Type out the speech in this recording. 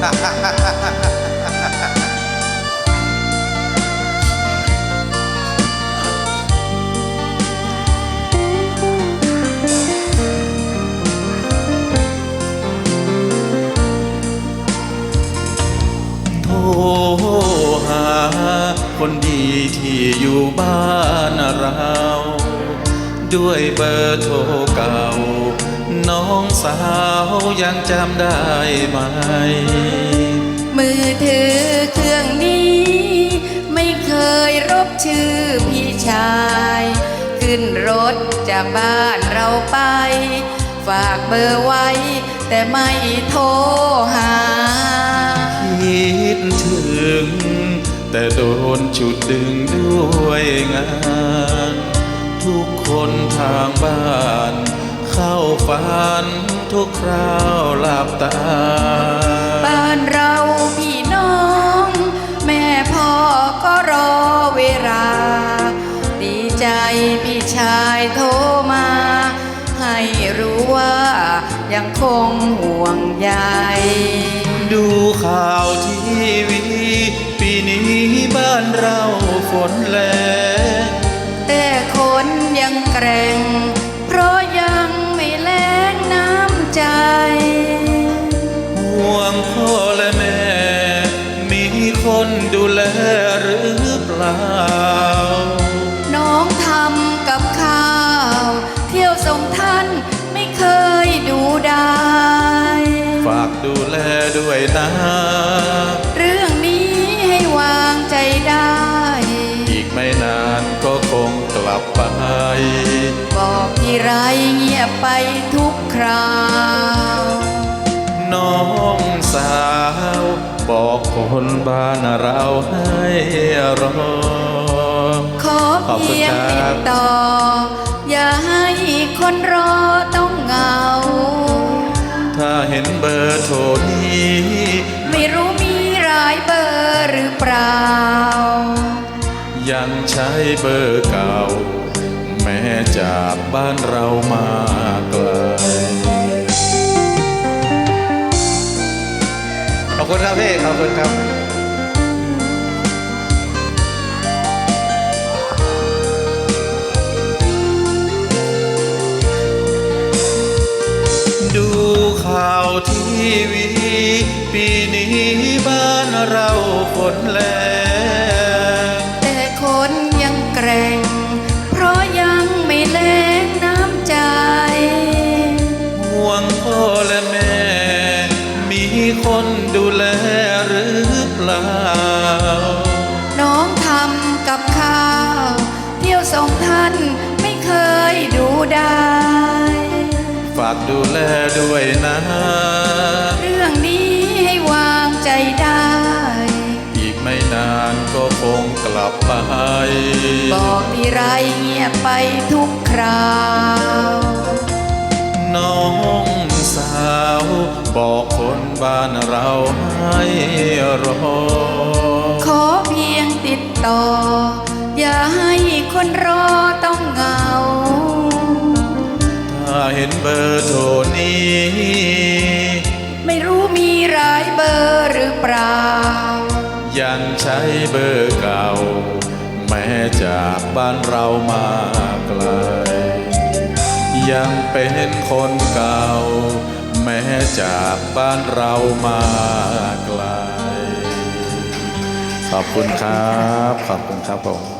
โทรหา คนดีที่อยู่บ้านเรา ด้วยเบอร์โทรเก่า น้องสาวยังจำได้ไหม มือถือเครื่องนี้ ไม่เคยรบชื่อพี่ชาย ขึ้นรถจากบ้านเราไป ฝากเบอร์ไว้ แต่ไม่โทรหา คิดถึง แต่โดนจุดดึงด้วยงา ฝันทุกคราวหลับตาบ้านเราพี่น้อง แม่พ่อก็รอเวลา ดีใจพี่ชายโทรมา ให้รู้ว่ายังคงห่วงใยดูข่าวทีวี ปีนี้บ้านเราฝนแรงแต่คนยังแกร่ง คนดูแลหรือเปล่า น้องทำกับข้าว เที่ยวส่งท่านไม่เคยดูได้ ฝากดูแลด้วยนะ เรื่องนี้ให้วางใจได้ อีกไม่นานก็คงกลับไป บอกที่ไรเงียบไปทุกคราว น้องสาว บอกคนบ้านเราให้รอ ขอขอบคุณเพียงครัติบดต่อ อย่าให้คนรอต้องเหงา ถ้าเห็นเบอร์โทรนี้ ไม่รู้มีหลายเบอร์หรือเปล่า ยังใช้เบอร์เก่า แม้จากบ้านเรามา รับพี่ขอบคุณครับดูข่าวทีวี ปีนี้บ้านเราฝนแรงแต่คนยังแกร่ง เพราะยังไม่แล้งน้ำใจ ห่วงพ่อานไม่เคยดูได้ ฝากดูแลด้วยนะ เรื่องนี้ให้วางใจได้ อีกไม่นานก็คงกลับไปบอกที่ไรเงียบไปทุกคราว น้องสาว บอกคนบ้านเราให้รอ ขอเพียงติดต่อ อย่าให้ คนรอต้องเหงา ถ้าเห็นเบอร์โทรนี้ ไม่รู้มีหลายเบอร์หรือเปล่า ยังใช้เบอร์เก่า แม้จากบ้านเรามาไกล ยังเป็นคนเก่า แม้จากบ้านเรามาไกล ขอบคุณครับ ขอบคุณครับผม